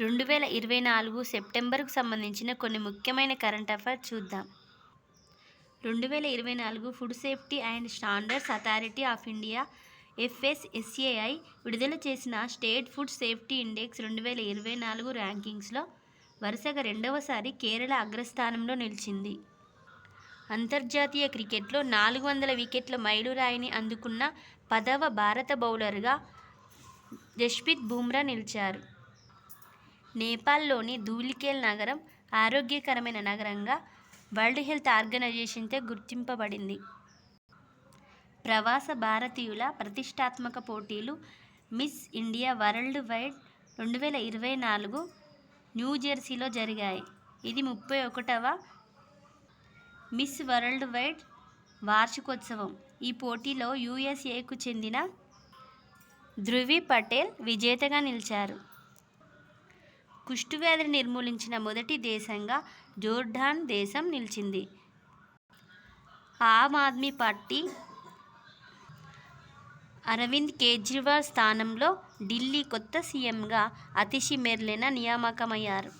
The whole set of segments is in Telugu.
రెండు వేల ఇరవై నాలుగు సెప్టెంబర్కు సంబంధించిన కొన్ని ముఖ్యమైన కరెంట్ అఫైర్స్ చూద్దాం. రెండు వేల ఇరవై నాలుగు food safety and standards authority of India FSSAI విడుదల చేసిన స్టేట్ ఫుడ్ సేఫ్టీ ఇండెక్స్ రెండు వేల ఇరవై నాలుగు ర్యాంకింగ్స్లో వరుసగా రెండవసారి కేరళ అగ్రస్థానంలో నిలిచింది. అంతర్జాతీయ క్రికెట్లో నాలుగు వందల వికెట్ల మైలురాయిని అందుకున్న పదవ భారత బౌలర్గా జస్ప్రీత్ బుమ్రా నిలిచారు. నేపాల్లోని ధూలికేల్ నగరం ఆరోగ్యకరమైన నగరంగా వరల్డ్ హెల్త్ ఆర్గనైజేషన్తో గుర్తింపబడింది. ప్రవాస భారతీయుల ప్రతిష్టాత్మక పోటీలు మిస్ ఇండియా వరల్డ్ వైడ్ రెండు వేల ఇరవై నాలుగు న్యూజెర్సీలో జరిగాయి. ఇది ముప్పై ఒకటవ మిస్ వరల్డ్ వైడ్ వార్షికోత్సవం. ఈ పోటీలో యూఎస్ఏకు చెందిన ధృవి పటేల్ విజేతగా నిలిచారు. కుష్ఠవ్యాధిని నిర్మూలించిన మొదటి దేశంగా జోర్డాన్ దేశం నిలిచింది. ఆమ్ ఆద్మీ పార్టీ అరవింద్ కేజ్రీవాల్ స్థానంలో ఢిల్లీ కొత్త సీఎంగా అతిషి మెర్లెన నియామకమయ్యారు.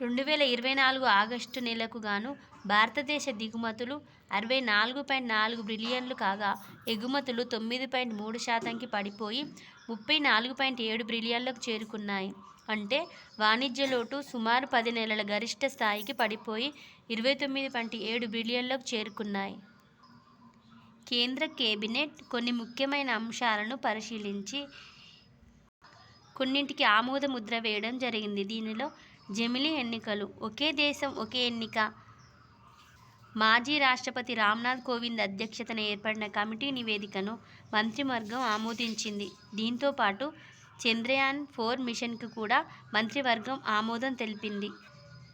రెండు వేల ఇరవై నాలుగు ఆగస్టు నెలకు గాను భారతదేశ దిగుమతులు అరవై నాలుగు పాయింట్ నాలుగు బిలియన్లు కాగా ఎగుమతులు తొమ్మిది పాయింట్ మూడు శాతంకి పడిపోయి ముప్పై నాలుగు పాయింట్ ఏడు బిలియన్లకు చేరుకున్నాయి. అంటే వాణిజ్య లోటు సుమారు పది నెలల గరిష్ట స్థాయికి పడిపోయి ఇరవై తొమ్మిది పాయింట్ ఏడు బిలియన్లకు చేరుకున్నాయి. కేంద్ర కేబినెట్ కొన్ని ముఖ్యమైన అంశాలను పరిశీలించి కొన్నింటికి ఆమోద ముద్ర వేయడం జరిగింది. దీనిలో జమిలీ ఎన్నికలు ఒకే దేశం ఒకే ఎన్నిక మాజీ రాష్ట్రపతి రామ్నాథ్ కోవింద్ అధ్యక్షతన ఏర్పడిన కమిటీ నివేదికను మంత్రివర్గం ఆమోదించింది. దీంతో పాటు చంద్రయాన్ ఫోర్ మిషన్కు కూడా మంత్రివర్గం ఆమోదం తెలిపింది.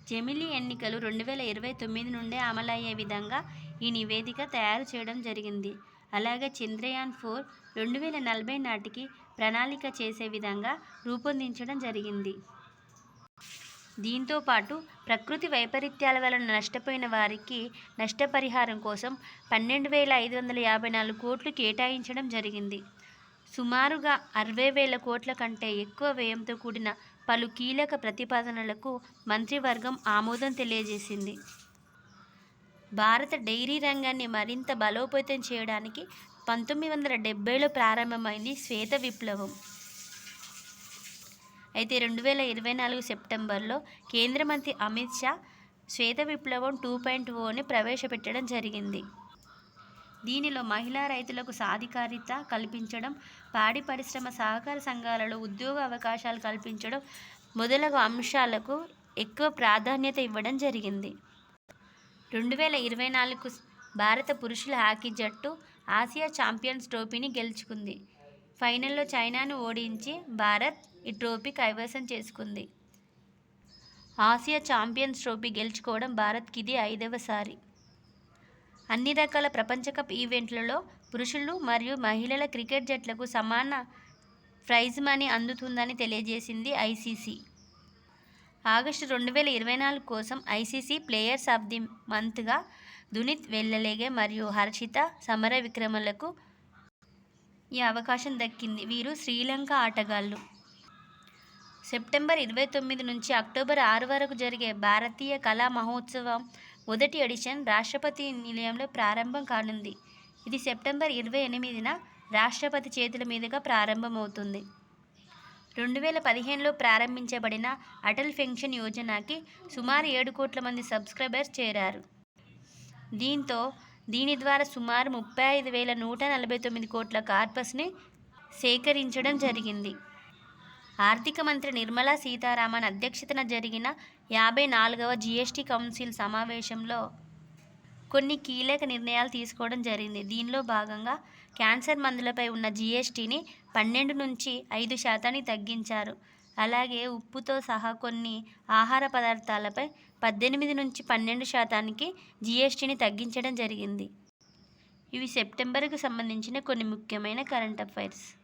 జమిలీ ఎన్నికలు రెండు వేల ఇరవై తొమ్మిది నుండే అమలయ్యే విధంగా ఈ నివేదిక తయారు చేయడం జరిగింది. అలాగే చంద్రయాన్ ఫోర్ రెండు వేల నలభై నాటికి ప్రణాళిక చేసే విధంగా రూపొందించడం జరిగింది. దీంతో పాటు ప్రకృతి వైపరీత్యాల వలన నష్టపోయిన వారికి నష్టపరిహారం కోసం పన్నెండు వేల ఐదు వందల యాభై నాలుగు కోట్లు కేటాయించడం జరిగింది. సుమారుగా అరవై వేల కోట్ల కంటే ఎక్కువ వ్యయంతో కూడిన పలు కీలక ప్రతిపాదనలకు మంత్రివర్గం ఆమోదం తెలియజేసింది. భారత డైరీ రంగాన్ని మరింత బలోపేతం చేయడానికి పంతొమ్మిది వందల డెబ్బైలో ప్రారంభమైంది శ్వేత విప్లవం. అయితే రెండు వేల ఇరవై నాలుగు సెప్టెంబర్లో కేంద్ర మంత్రి అమిత్ షా శ్వేత విప్లవం టూ పాయింట్ ఓని ప్రవేశపెట్టడం జరిగింది. దీనిలో మహిళా రైతులకు సాధికారిత కల్పించడం పాడి పరిశ్రమ సహకార సంఘాలలో ఉద్యోగ అవకాశాలు కల్పించడం మొదలగు అంశాలకు ఎక్కువ ప్రాధాన్యత ఇవ్వడం జరిగింది. రెండు వేల ఇరవై నాలుగు భారత పురుషుల హాకీ జట్టు ఆసియా ఛాంపియన్స్ ట్రోఫీని గెలుచుకుంది. ఫైనల్లో చైనాను ఓడించి భారత్ ఈ ట్రోఫీ కైవసం చేసుకుంది. ఆసియా ఛాంపియన్స్ ట్రోఫీ గెలుచుకోవడం భారత్కి ఇది ఐదవసారి. అన్ని రకాల ప్రపంచ కప్ ఈవెంట్లలో పురుషులు మరియు మహిళల క్రికెట్ జట్లకు సమాన ప్రైజ్ మనీ అందుతుందని తెలియజేసింది ఐసీసీ. ఆగస్టు రెండు వేల ఇరవై నాలుగు కోసం ఐసీసీ ప్లేయర్స్ ఆఫ్ ది మంత్గా దునిత్ వెల్లలేగే మరియు హర్షిత సమర విక్రమలకు ఈ అవకాశం దక్కింది. వీరు శ్రీలంక ఆటగాళ్ళు. సెప్టెంబర్ ఇరవై తొమ్మిది నుంచి అక్టోబర్ ఆరు వరకు జరిగే భారతీయ కళా మహోత్సవం మొదటి ఎడిషన్ రాష్ట్రపతి నిలయంలో ప్రారంభం కానుంది. ఇది సెప్టెంబర్ ఇరవై ఎనిమిదిన రాష్ట్రపతి చేతుల మీదుగా ప్రారంభమవుతుంది. రెండు వేల పదిహేనులో ప్రారంభించబడిన అటల్ పెన్షన్ యోజనకి సుమారు ఏడు కోట్ల మంది సబ్స్క్రైబర్స్ చేరారు. దీంతో దీని ద్వారా సుమారు ముప్పై ఐదు వేల నూట నలభై తొమ్మిది కోట్ల కార్పస్ని సేకరించడం జరిగింది. ఆర్థిక మంత్రి నిర్మలా సీతారామన్ అధ్యక్షతన జరిగిన యాభై నాలుగవ జీఎస్టీ కౌన్సిల్ సమావేశంలో కొన్ని కీలక నిర్ణయాలు తీసుకోవడం జరిగింది. దీనిలో భాగంగా క్యాన్సర్ మందులపై ఉన్న జీఎస్టీని పన్నెండు నుంచి ఐదు శాతానికి తగ్గించారు. అలాగే ఉప్పుతో సహా కొన్ని ఆహార పదార్థాలపై పద్దెనిమిది నుంచి పన్నెండు శాతానికి జీఎస్టీని తగ్గించడం జరిగింది. ఇవి సెప్టెంబర్కు సంబంధించిన కొన్ని ముఖ్యమైన కరెంట్ అఫైర్స్.